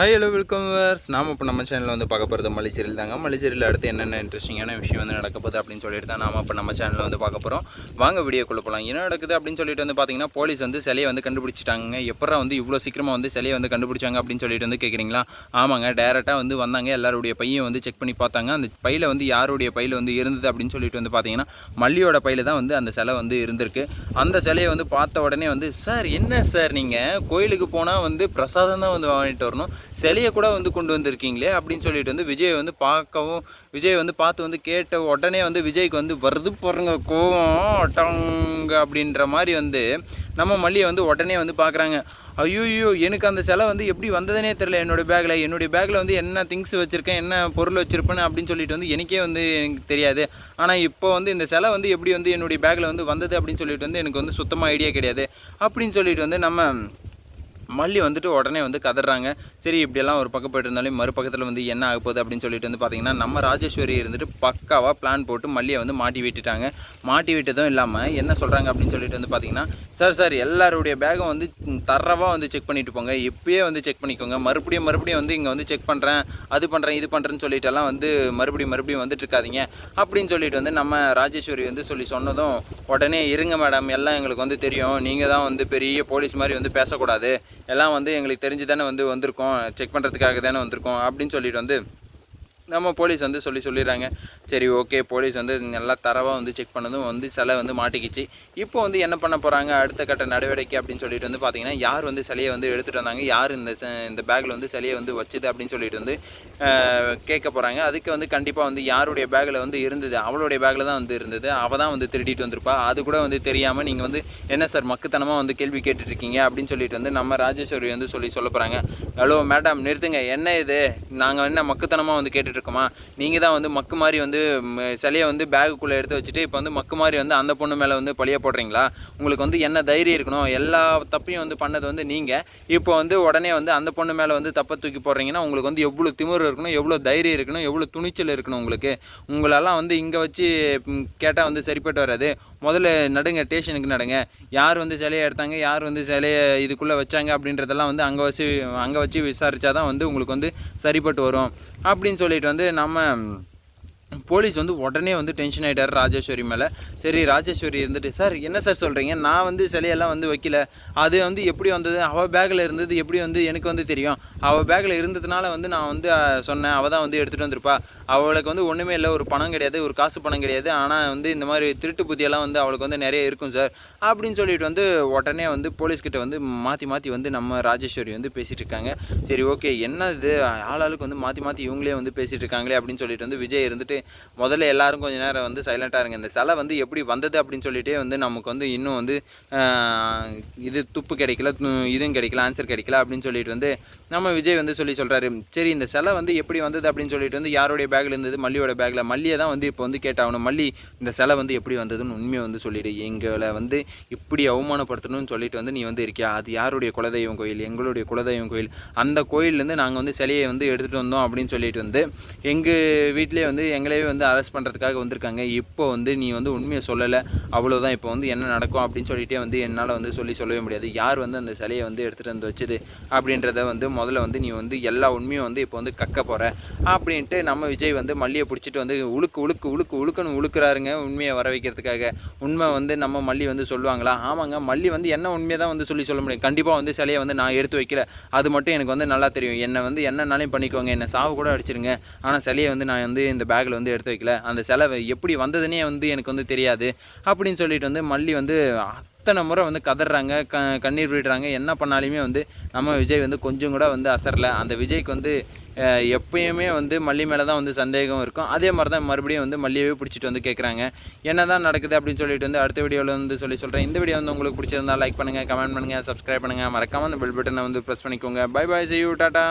Hi hello welcome verse நாம் இப்போ நம்ம சேனலில் வந்து பார்க்க போகிறது மல்லி தாங்க. மல்லி அடுத்து என்னென்ன இன்ட்ரெஸ்டிங்கான விஷயம் வந்து நடக்க போகுது அப்படின்னு சொல்லிட்டு தான் நாம் இப்போ நம்ம சேனலில் வந்து பார்க்க போகிறோம் வாங்க வீடியோக்குள்ளே போகலாம் என்ன நடக்குது அப்படின்னு சொல்லிட்டு வந்து பார்த்தீங்கன்னா போலீஸ் வந்து சிலையை வந்து கண்டுபிடிச்சிட்டாங்க. எப்படா வந்து இவ்வளோ சீக்கிரமாக வந்து சிலையை வந்து கண்டுபிடிச்சாங்க அப்படின்னு சொல்லிட்டு வந்து கேட்குறீங்களா ஆமாங்க டேரெக்டாக வந்து வந்தாங்க. எல்லாருடைய பையன் வந்து செக் பண்ணி பார்த்தாங்க. அந்த பையில் வந்து யாருடைய பையில் வந்து இருந்தது அப்படின்னு சொல்லிட்டு வந்து பார்த்தீங்கன்னா மல்லியோட பையில் தான் வந்து அந்த சிலை வந்து இருந்திருக்கு. அந்த சிலையை வந்து பார்த்த உடனே வந்து சார் என்ன சார் நீங்கள் கோயிலுக்கு போனால் வந்து பிரசாதம் தான் வந்து வாங்கிட்டு வரணும். சிலையை கூட வந்து கொண்டு வந்திருக்கீங்களே அப்படின்னு சொல்லிட்டு வந்து விஜய் வந்து பார்க்கவும் விஜய் வந்து பார்த்து வந்து கேட்ட உடனே வந்து விஜய்க்கு வந்து வருது போகிறங்க கோவம் டங்க அப்படின்ற மாதிரி வந்து நம்ம மல்லியை வந்து உடனே வந்து பார்க்குறாங்க. ஐயோ எனக்கு அந்த சிலை வந்து எப்படி வந்ததுனே தெரில என்னோடய பேக்கில் என்னுடைய பேக்கில் வந்து என்ன திங்ஸ் வச்சுருக்கேன் என்ன பொருள் வச்சுருப்பேன்னு அப்படின்னு சொல்லிட்டு வந்து எனக்கே வந்து எனக்கு தெரியாது. ஆனால் இப்போ வந்து இந்த சிலை வந்து எப்படி வந்து என்னுடைய பேக்கில் வந்து வந்தது அப்படின்னு சொல்லிட்டு வந்து எனக்கு வந்து சுத்தமாக ஐடியா கிடையாது. அப்படின்னு சொல்லிட்டு வந்து நம்ம மல்லி வந்துட்டு உடனே வந்து கதறாங்க. சரி இப்படியெல்லாம் ஒரு பக்கம் போயிட்டு இருந்தாலும் மறுபக்கத்தில் வந்து என்ன ஆக போகுது அப்படின்னு சொல்லிட்டு வந்து பார்த்தீங்கன்னா நம்ம ராஜேஸ்வரி இருந்துட்டு பக்காவாக பிளான் போட்டு மல்லியை வந்து மாட்டி விட்டுட்டாங்க. மாட்டி விட்டதும் இல்லாமல் என்ன சொல்கிறாங்க அப்படின்னு சொல்லிட்டு வந்து பார்த்தீங்கன்னா சார் சார் எல்லாருடைய பேகை வந்து தரவாக வந்து செக் பண்ணிட்டு போங்க. இப்பயே வந்து செக் பண்ணிக்கோங்க. மறுபடியும் மறுபடியும் வந்து இங்கே வந்து செக் பண்ணுறேன் அது பண்ணுறேன் இது பண்ணுறேன்னு சொல்லிட்டு எல்லாம் வந்து மறுபடியும் மறுபடியும் வந்துட்டு இருக்காதிங்க. அப்படின்னு சொல்லிட்டு வந்து நம்ம ராஜேஸ்வரி வந்து சொல்லி சொன்னதும் உடனே இருங்க மேடம் எல்லாம் எங்களுக்கு வந்து தெரியும். நீங்கள் தான் வந்து பெரிய போலீஸ் மாதிரி வந்து பேசக்கூடாது. எல்லாம் வந்து எங்களுக்கு தெரிஞ்சு தானே வந்து வந்திருக்கோம். செக் பண்ணுறதுக்காக தானே வந்திருக்கோம். அப்படின்னு சொல்லிட்டு வந்து நம்ம போலீஸ் வந்து சொல்லி சொல்லிடுறாங்க. சரி ஓகே போலீஸ் வந்து நல்லா தரவாக வந்து செக் பண்ணதும் வந்து சிலை வந்து மாட்டிக்கிச்சு. இப்போ வந்து என்ன பண்ண போகிறாங்க அடுத்த கட்ட நடவடிக்கை அப்படின்னு சொல்லிட்டு வந்து பார்த்தீங்கன்னா யார் வந்து சிலையை வந்து எடுத்துகிட்டு வந்தாங்க? யார் இந்த ச- இந்த பேக்கில் வந்து சிலையை வந்து வச்சுது அப்படின்னு சொல்லிட்டு வந்து கேட்க போகிறாங்க அதுக்கு வந்து கண்டிப்பாக வந்து யாருடைய பேக்கில் வந்து இருந்தது? அவளுடைய பேக்கில் தான் வந்து இருந்தது. அவள் தான் வந்து திருடிட்டு வந்திருப்பா. அது கூட வந்து தெரியாமல் நீங்கள் வந்து என்ன சார் மக்குத்தனமாக வந்து கேள்வி கேட்டுட்ருக்கீங்க? அப்படின்னு சொல்லிட்டு வந்து நம்ம ராஜேஸ்வரி வந்து சொல்லி சொல்ல போகிறாங்க ஹலோ மேடம் நிறுத்துங்க. என்ன இது? நாங்கள் என்ன மக்குத்தனமாக வந்து கேட்டுட்டு இருக்குமா? நீங்கள் தான் வந்து மக்கு மாதிரி வந்து சிலையை வந்து பேகுக்குள்ளே எடுத்து வச்சுட்டு இப்போ வந்து மக்கு மாதிரி வந்து அந்த பொண்ணு மேலே வந்து பழிய போடுறீங்களா? உங்களுக்கு வந்து என்ன தைரியம் இருக்கணும்? எல்லா தப்பையும் வந்து பண்ணது வந்து நீங்கள் இப்போ வந்து உடனே வந்து அந்த பொண்ணு மேலே வந்து தப்பை தூக்கி போடுறீங்கன்னா உங்களுக்கு வந்து எவ்வளோ திமிரு இருக்கணும் எவ்வளோ தைரியம் இருக்கணும் எவ்வளோ துணிச்சல் இருக்கணும் உங்களுக்கு. உங்களெல்லாம் வந்து இங்கே வச்சு கேட்டால் வந்து சரிப்பட்டு வராது. முதல்ல நடுங்க ஸ்டேஷனுக்கு நடுங்க. யார் வந்து சிலையை எடுத்தாங்க யார் வந்து சிலையை இதுக்குள்ளே வச்சாங்க அப்படின்றதெல்லாம் வந்து அங்கே வச்சு அங்கே வச்சு விசாரித்தா தான் வந்து உங்களுக்கு வந்து சரிப்பட்டு வரும். அப்படின்னு சொல்லிட்டு வந்து நம்ம போலீஸ் வந்து உடனே வந்து டென்ஷன் ஆகிட்டார் ராஜேஸ்வரி மேலே. சரி ராஜேஸ்வரி இருந்துட்டு சார் என்ன சார் சொல்கிறீங்க நான் வந்து சிலையெல்லாம் வந்து வைக்கல. அது வந்து எப்படி வந்தது? அவள் பேக்கில் இருந்தது எப்படி வந்து எனக்கு வந்து தெரியும். அவள் பேக்கில் இருந்ததுனால வந்து நான் வந்து சொன்னேன். அவள் தான் வந்து எடுத்துகிட்டு வந்திருப்பா. அவளுக்கு வந்து ஒன்றுமே இல்லை. ஒரு பணம் கிடையாது ஒரு காசு பணம் கிடையாது. ஆனால் வந்து இந்த மாதிரி திருட்டு புத்தியெல்லாம் வந்து அவளுக்கு வந்து நிறைய இருக்கும் சார். அப்படின்னு சொல்லிட்டு வந்து உடனே வந்து போலீஸ்கிட்ட வந்து மாற்றி மாற்றி வந்து நம்ம ராஜேஸ்வரி வந்து பேசிகிட்டு இருக்காங்க. சரி ஓகே. என்ன இது ஆளாளுக்கு வந்து மாற்றி மாற்றி இவங்களே வந்து பேசிகிட்டு இருக்காங்களே அப்படின்னு சொல்லிட்டு வந்து விஜய் இருந்துட்டு முதல்ல எல்லாரும் கொஞ்ச நேரம் வந்து சைலண்ட்டாக இருங்க. இந்த சிலை வந்து எப்படி வந்தது அப்படின்னு சொல்லிகிட்டே வந்து நமக்கு வந்து இன்னும் வந்து இது துப்பு கிடைக்கல இதுவும் கிடைக்கல ஆன்சர் கிடைக்கல அப்படின்னு சொல்லிட்டு வந்து நம்ம விஜய் வந்து சொல்லி சொல்கிறாரு சரி இந்த சிலை வந்து எப்படி வந்தது அப்படின்னு சொல்லிட்டு வந்து யாருடைய பேக்கில் இருந்தது? மல்லியோட பேக்கில் மல்லியை தான் வந்து இப்போ வந்து கேட்டாகணும். மல்லி இந்த சிலை வந்து எப்படி வந்ததுன்னு உண்மையை வந்து சொல்லிடு. எங்களை வந்து இப்படி அவமானப்படுத்தணும்னு சொல்லிட்டு வந்து நீ வந்து இருக்கியா? அது யாருடைய குலதெய்வம் கோயில்? எங்களுடைய குலதெய்வம் கோயில். அந்த கோயில்லேருந்து நாங்கள் வந்து சிலையை வந்து எடுத்துகிட்டு வந்தோம் அப்படின்னு சொல்லிட்டு வந்து எங்கள் வீட்டிலே வந்து எங்களே வந்து அரெஸ்ட் பண்ணுறதுக்காக வந்திருக்காங்க. இப்போ வந்து நீ வந்து உண்மையை சொல்லலை. அவ்வளோதான் இப்போ வந்து என்ன நடக்கும் அப்படின்னு சொல்லிட்டே வந்து என்னால் வந்து சொல்லி சொல்லவே முடியாது. யார் வந்து அந்த சிலையை வந்து எடுத்துகிட்டு வந்து வச்சுது அப்படின்றத வந்து முதல்ல வந்து நீ வந்து எல்லா உண்மையும் வந்து இப்போ வந்து கக்க போகிற அப்படின்ட்டு நம்ம விஜய் வந்து மல்லியை பிடிச்சிட்டு வந்து உழுக்கு உழுக்கு உழுக்கு உழுக்குன்னு உழுக்குறாருங்க உண்மையை வர வைக்கிறதுக்காக. உண்மை வந்து நம்ம மல்லி வந்து சொல்லுவாங்களா? ஆமாங்க. மல்லி வந்து என்ன உண்மையை தான் வந்து சொல்லி சொல்ல முடியும். கண்டிப்பாக வந்து சிலையை வந்து நான் எடுத்து வைக்கல. அது மட்டும் எனக்கு வந்து நல்லா தெரியும். என்னை வந்து என்னன்னாலையும் பண்ணிக்கோங்க. என்னை சாவு கூட அடிச்சிருங்க. ஆனால் சிலையை வந்து நான் வந்து இந்த பேக்கில் வந்து எடுத்து வைக்கல. அந்த செலவை எப்படி வந்ததுன்னே வந்து எனக்கு வந்து தெரியாது. அப்படின்னு சொல்லிட்டு வந்து மல்லி வந்து அத்தனை முறை வந்து கதறாங்க க கண்ணீர் விடுறாங்க. என்ன பண்ணாலுமே வந்து நம்ம விஜய் வந்து கொஞ்சம் கூட வந்து அசரல. அந்த விஜய்க்கு வந்து எப்பயுமே வந்து மல்லி மேலே தான் வந்து சந்தேகம் இருக்கும். அதே மாதிரி தான் மறுபடியும் வந்து மல்லியவே பிடிச்சிட்டு வந்து கேட்குறாங்க என்ன தான் நடக்குது அப்படின்னு சொல்லிட்டு வந்து அடுத்த வீடியோவில் வந்து சொல்லி சொல்கிறேன் இந்த வீடியோ வந்து உங்களுக்கு பிடிச்சிருந்தா லைக் பண்ணுங்கள் கமெண்ட் பண்ணுங்கள் சப்ஸ்கிரைப் பண்ணுங்கள் மறக்காமல் அந்த பெல் பட்டனை வந்து ப்ரெஸ் பண்ணிக்கோங்க. Bye bye see tata